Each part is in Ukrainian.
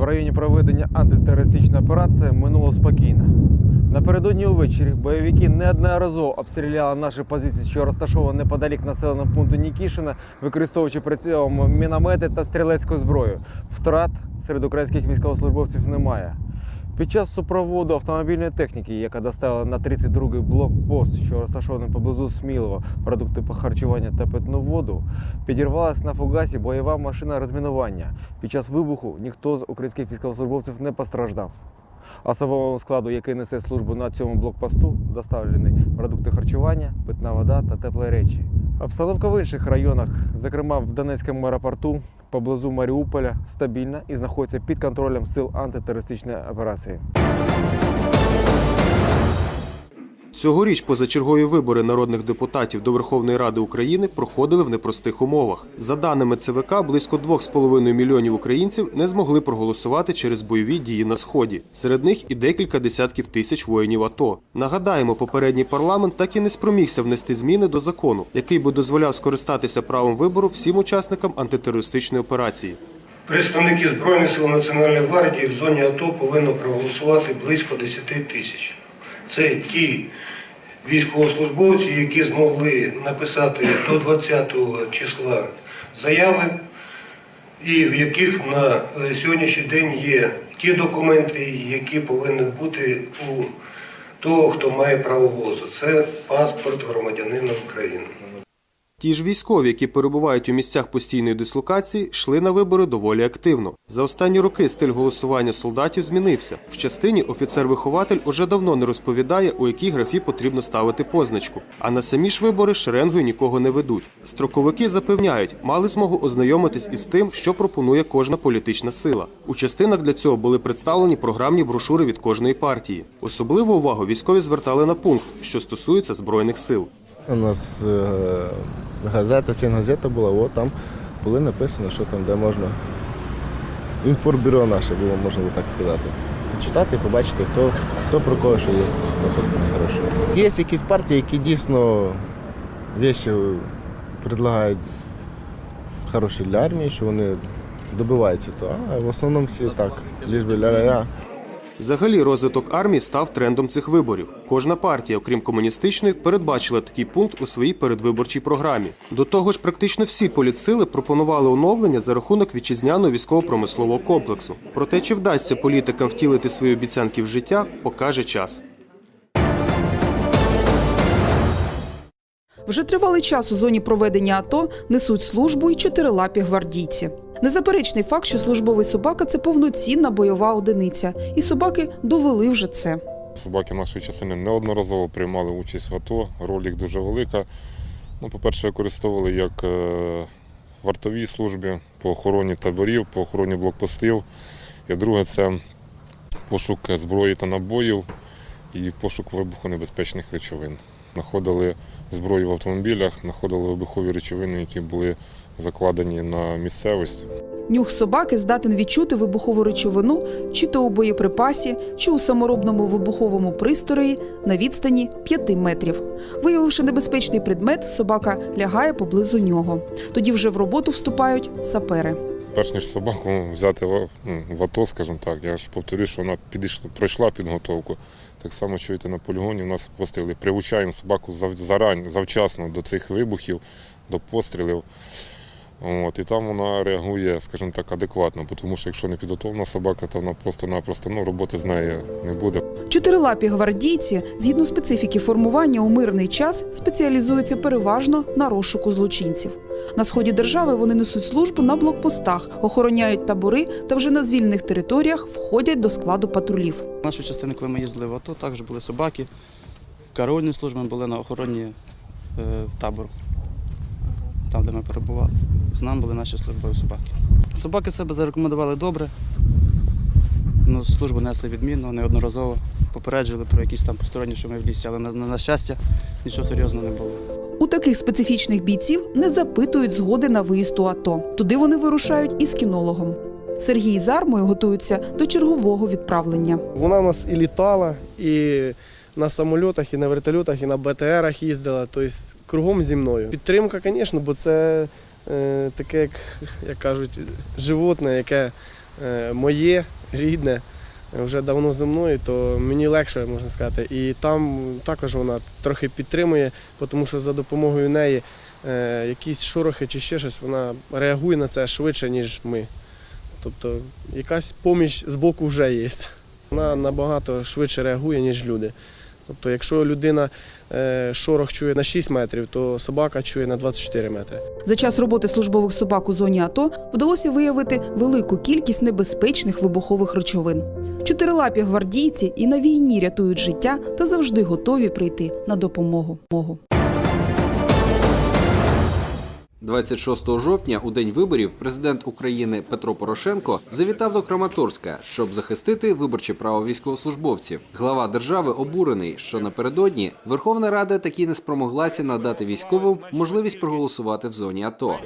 В районі проведення антитерористичної операції минуло спокійно. Напередодні увечері бойовики неодноразово обстріляли наші позиції, що розташовані неподалік населеного пункту Нікішина, використовуючи при цьому міномети та стрілецьку зброю. Втрат серед українських військовослужбовців немає. Під час супроводу автомобільної техніки, яка доставила на 32-й блокпост, що розташований поблизу Смілова, продукти по харчуванню та питну воду, підірвалася на фугасі бойова машина розмінування. Під час вибуху ніхто з українських військовослужбовців не постраждав. Особовому складу, який несе службу на цьому блокпосту, доставлені продукти харчування, питна вода та теплі речі. Обстановка в інших районах, зокрема в Донецькому аеропорту, поблизу Маріуполя, стабільна і знаходиться під контролем сил антитерористичної операції. Цьогоріч позачергові вибори народних депутатів до Верховної Ради України проходили в непростих умовах. За даними ЦВК, близько 2,5 мільйонів українців не змогли проголосувати через бойові дії на сході. Серед них і декілька десятків тисяч воїнів АТО. Нагадаємо, попередній парламент так і не спромігся внести зміни до закону, який би дозволяв скористатися правом вибору всім учасникам антитерористичної операції. Представники Збройних сил Національної гвардії в зоні АТО повинно проголосувати близько 10 тисяч. Це ті військовослужбовці, які змогли написати до 20 числа заяви, і в яких на е, сьогоднішній день є ті документи, які повинні бути у того, хто має право возу. Це паспорт громадянина України. Ті ж військові, які перебувають у місцях постійної дислокації, йшли на вибори доволі активно. За останні роки стиль голосування солдатів змінився. В частині офіцер-вихователь уже давно не розповідає, у якій графі потрібно ставити позначку. А на самі ж вибори шеренгою нікого не ведуть. Строковики запевняють, мали змогу ознайомитись із тим, що пропонує кожна політична сила. У частинах для цього були представлені програмні брошури від кожної партії. Особливу увагу військові звертали на пункт, що стосується збройних сил. У нас е, газета, сінгазета була, от там були написано, що там, де можна. Інформбюро наше було, можна так сказати. Читати, побачити, хто, хто про кого що є написано хороше. Є якісь партії, які дійсно вещі предлагають хороші для армії, що вони добиваються того, а в основному всі так, ліж би ля-ля-ля. Взагалі, розвиток армії став трендом цих виборів. Кожна партія, окрім комуністичної, передбачила такий пункт у своїй передвиборчій програмі. До того ж, практично всі політсили пропонували оновлення за рахунок вітчизняного військово-промислового комплексу. Проте, чи вдасться політикам втілити свої обіцянки в життя, покаже час. Вже тривалий час у зоні проведення АТО несуть службу й чотирилапі гвардійці. Незаперечний факт, що службовий собака це повноцінна бойова одиниця, і собаки довели вже це. Собаки нашої частини неодноразово приймали участь в АТО, роль їх дуже велика. Ну, по-перше, використовували як е, в вартовій службі по охороні таборів, по охороні блокпостів. І друге це пошук зброї та набоїв і пошук вибухонебезпечних речовин. Знаходили зброю в автомобілях, знаходили вибухові речовини, які були закладені на місцевості. Нюх собаки здатен відчути вибухову речовину чи то у боєприпасі, чи у саморобному вибуховому пристрої на відстані 5 метрів. Виявивши небезпечний предмет, собака лягає поблизу нього. Тоді вже в роботу вступають сапери. Перш ніж собаку взяти в, ну, АТО, скажімо так, я ж повторюю, що вона підійшла, пройшла підготовку. Так само чуєте на полігоні, у нас постріли. Приучаємо собаку завчасно до цих вибухів, до пострілів. От, і там вона реагує, скажімо так, адекватно, бо тому що якщо не підготовлена собака, то вона просто-напросто ну, роботи з нею не буде. Чотирилапі гвардійці, згідно специфіки формування у мирний час, спеціалізуються переважно на розшуку злочинців. На сході держави вони несуть службу на блокпостах, охороняють табори та вже на звільнених територіях входять до складу патрулів. Нашу частину, коли ми їздили в АТО, також були собаки. Караульні служби були на охороні е, табору, там, де ми перебували. З нами були наші службові собаки. Собаки себе зарекомендували добре. Ну, службу несли відмінно, неодноразово. Попереджували про якісь там посторонні шуми в лісі, але на, на, на щастя нічого серйозного не було. У таких специфічних бійців не запитують згоди на виїзд у АТО. Туди вони вирушають із кінологом. Сергій з армою готуються до чергового відправлення. Вона у нас і літала, і на самольотах, і на вертольотах, і на БТРах їздила, тобто кругом зі мною. Підтримка, звісно, бо це е, таке, як, як кажуть, животне, яке е, моє, рідне, вже давно зі мною, то мені легше, можна сказати. І там також вона трохи підтримує, тому що за допомогою неї е, якісь шорохи чи ще щось, вона реагує на це швидше, ніж ми. Тобто якась поміч з боку вже є. Вона набагато швидше реагує, ніж люди. Тобто, якщо людина е, шорох чує на 6 метрів, то собака чує на 24 метри. За час роботи службових собак у зоні АТО вдалося виявити велику кількість небезпечних вибухових речовин. Чотирилапі гвардійці і на війні рятують життя та завжди готові прийти на допомогу. 26 жовтня, у день виборів, президент України Петро Порошенко завітав до Краматорська, щоб захистити виборче право військовослужбовців. Глава держави обурений, що напередодні Верховна Рада таки не спромоглася надати військовим можливість проголосувати в зоні АТО.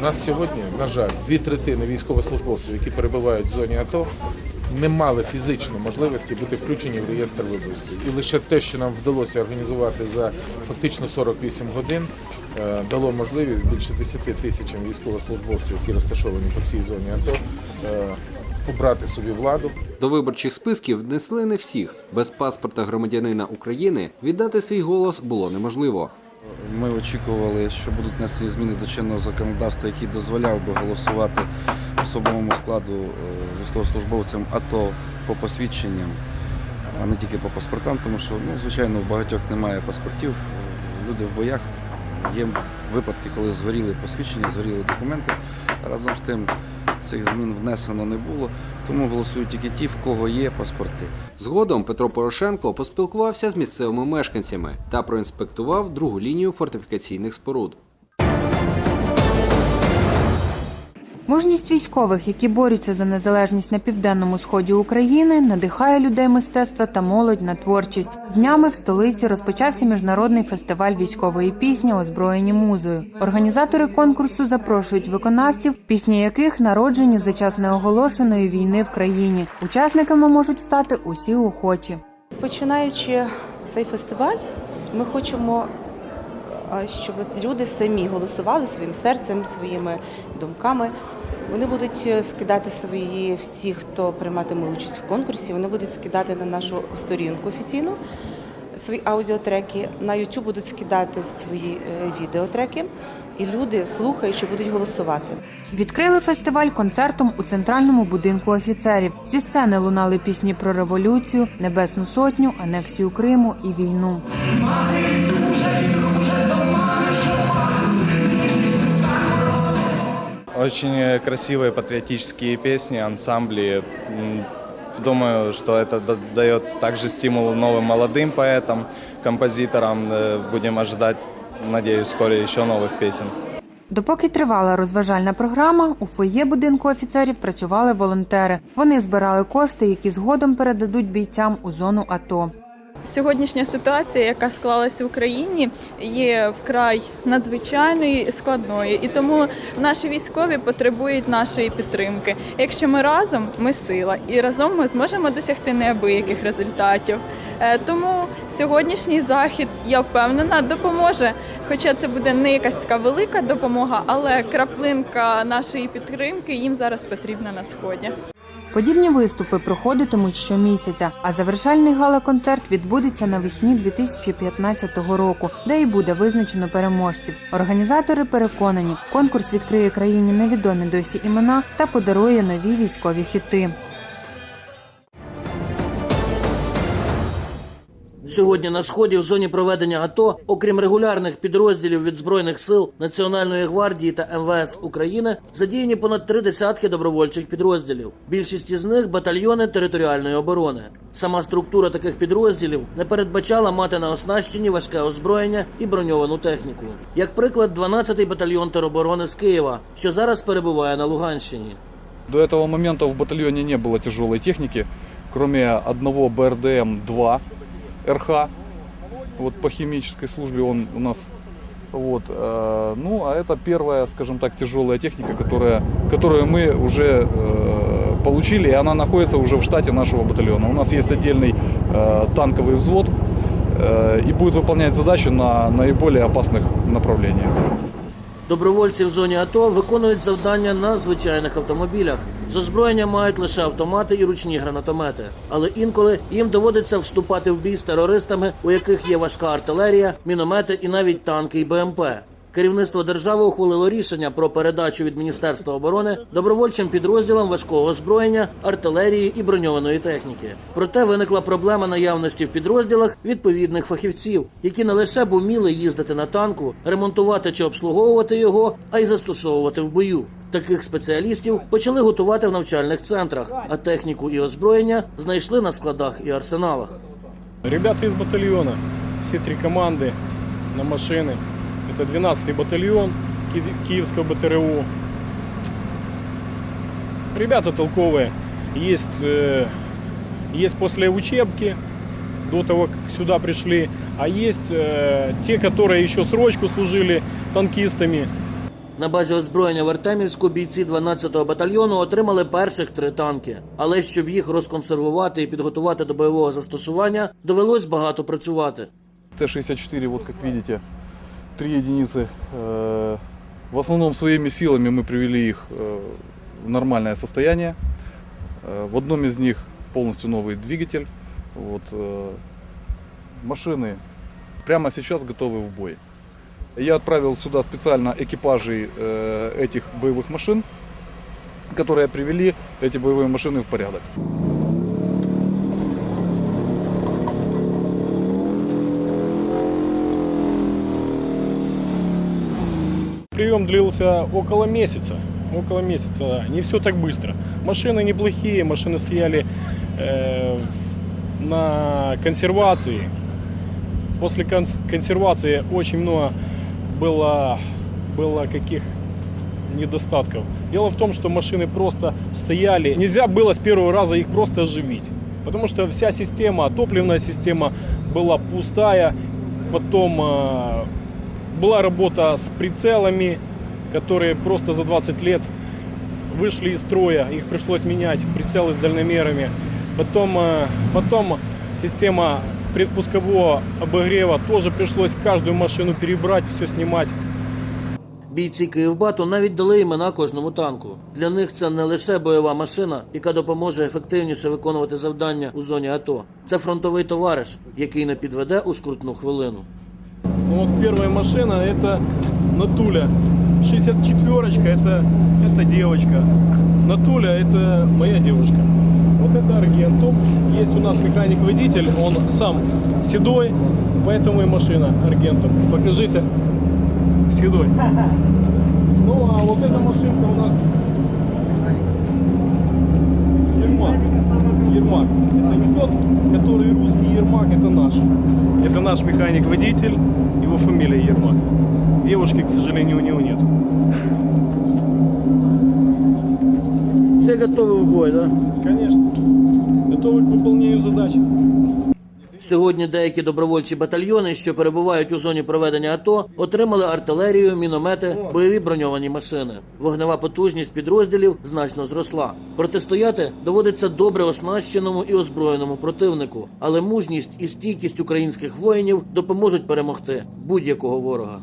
У нас сьогодні, на жаль, дві третини військовослужбовців, які перебувають в зоні АТО, не мали фізичної можливості бути включені в реєстр виборців. І лише те, що нам вдалося організувати за фактично 48 годин, дало можливість більше 10 тисячам військовослужбовців, які розташовані по всій зоні АТО, е, побрати собі владу. До виборчих списків внесли не всіх. Без паспорта громадянина України віддати свій голос було неможливо. Ми очікували, що будуть внесені зміни до чинного законодавства, який дозволяв би голосувати особовому складу е, військовослужбовцям АТО по посвідченням, а не тільки по паспортам, тому що, ну, звичайно, у багатьох немає паспортів. Е, Люди в боях. Є випадки, коли згоріли посвідчення, згоріли документи. Разом з тим цих змін внесено не було, тому голосують тільки ті, в кого є паспорти. Згодом Петро Порошенко поспілкувався з місцевими мешканцями та проінспектував другу лінію фортифікаційних споруд. Мужність військових, які борються за незалежність на південному сході України, надихає людей мистецтва та молодь на творчість. Днями в столиці розпочався міжнародний фестиваль військової пісні Озброєні музою. Організатори конкурсу запрошують виконавців, пісні яких народжені за час неоголошеної війни в країні. Учасниками можуть стати усі охочі. Починаючи цей фестиваль, ми хочемо, щоб люди самі голосували своїм серцем, своїми думками. Вони будуть е, скидати свої всі, хто прийматиме участь в конкурсі, вони будуть скидати на нашу сторінку офіційну свої аудіотреки. На YouTube будуть скидати свої е, відеотреки, і люди, слухаючи, будуть голосувати. Відкрили фестиваль концертом у центральному будинку офіцерів. Зі сцени лунали пісні про революцію, небесну сотню, анексію Криму і війну. Очень красивые патриотические песни, ансамбли. М, Думаю, что это да- дает также стимул новым молодым поэтам, композиторам. Э, Будем ожидать, надеюсь, вскоре еще новых песен. Допоки тривала розважальна програма, у фоє будинку офіцерів працювали волонтери. Вони збирали кошти, які згодом передадуть бійцям у зону АТО. Сьогоднішня ситуація, яка склалася в Україні, є вкрай надзвичайною і складною, і тому наші військові потребують нашої підтримки. Якщо ми разом, ми сила, і разом ми зможемо досягти неабияких результатів. Е, Тому сьогоднішній захід, я впевнена, допоможе. Хоча це буде не якась така велика допомога, але краплинка нашої підтримки їм зараз потрібна на сході. Подібні виступи проходитимуть щомісяця, а завершальний гала-концерт відбудеться навесні 2015 року, де і буде визначено переможців. Організатори переконані, конкурс відкриє країні невідомі досі імена та подарує нові військові хіти. Сьогодні на сході в зоні проведення АТО, окрім регулярних підрозділів від збройних сил Національної гвардії та МВС України, задіяні понад три десятки добровольчих підрозділів. Більшість із них батальйони територіальної оборони. Сама структура таких підрозділів не передбачала мати на оснащенні важке озброєння і броньовану техніку. Як приклад, 12-й батальйон тероборони з Києва, що зараз перебуває на Луганщині. До этого момента в батальоне не было тяжелой техники, кроме одного БРДМ-2 РХ. Вот по химической службе он у нас вот, э, ну, а это первая, скажем так, тяжелая техника, которая, которую мы уже э, получили, и она находится уже в штате нашего батальона. У нас есть отдельный э, танковый взвод э, и будет выполнять задачу на наиболее опасных направлениях. Добровольці в зоні АТО виконують завдання на звичайних автомобілях. З озброєння мають лише автомати і ручні гранатомети. Але інколи їм доводиться вступати в бій з терористами, у яких є важка артилерія, міномети і навіть танки і БМП. Керівництво держави ухвалило рішення про передачу від Міністерства оборони добровольчим підрозділам важкого озброєння, артилерії і броньованої техніки. Проте виникла проблема наявності в підрозділах відповідних фахівців, які не лише б уміли їздити на танку, ремонтувати чи обслуговувати його, а й застосовувати в бою. Таких спеціалістів почали готувати в навчальних центрах, а техніку і озброєння знайшли на складах і арсеналах. Ребята из батальона, все три команды на машины Это 12-й батальон Ки- Киевского БТРУ. Ребята толковые. Есть, э, есть после учебки, до того, как сюда пришли. А есть э, те, которые еще срочку служили танкистами. На базі озброєння в Артемівську бійці 12-го батальйону отримали перших три танки. Але щоб їх розконсервувати і підготувати до бойового застосування, довелось багато працювати. Т-64, вот как видите, три единицы. Э, В основном своими силами мы привели их э, в нормальное состояние. Э, В одном из них полностью новый двигатель. Вот, машины прямо сейчас готовы в бой. Я отправил сюда специально экипажей этих боевых машин, которые привели эти боевые машины в порядок. Прием длился около месяца. Около месяца, да. Не все так быстро. Машины неплохие, машины стояли э, на консервации. После конс- консервации очень много было, было каких недостатков. Дело в том, что машины просто стояли. Нельзя было с первого раза их просто оживить. Потому что вся система, топливная система была пустая. Потом э, была работа с прицелами, которые просто за 20 лет вышли из строя. Их пришлось менять, прицелы с дальномерами. Потом, э, потом система предпускового обогрева тоже пришлось каждую машину перебрать, все снимать. Бійці Київбату навіть дали імена кожному танку. Для них це не лише бойова машина, яка допоможе ефективніше виконувати завдання у зоні АТО. Це фронтовий товариш, який не підведе у скрутну хвилину. Ну вот первая машина это Натуля. 64-очка это, это девочка. Натуля это моя девушка. Вот это Аргентум. Есть у нас механик-водитель, он сам седой, поэтому и машина Аргентум. Покажися седой. Сьогодні деякі добровольчі батальйони, що перебувають у зоні проведення АТО, отримали артилерію, міномети, бойові броньовані машини. Вогнева потужність підрозділів значно зросла. Протистояти доводиться добре оснащеному і озброєному противнику, але мужність і стійкість українських воїнів допоможуть перемогти будь-якого ворога.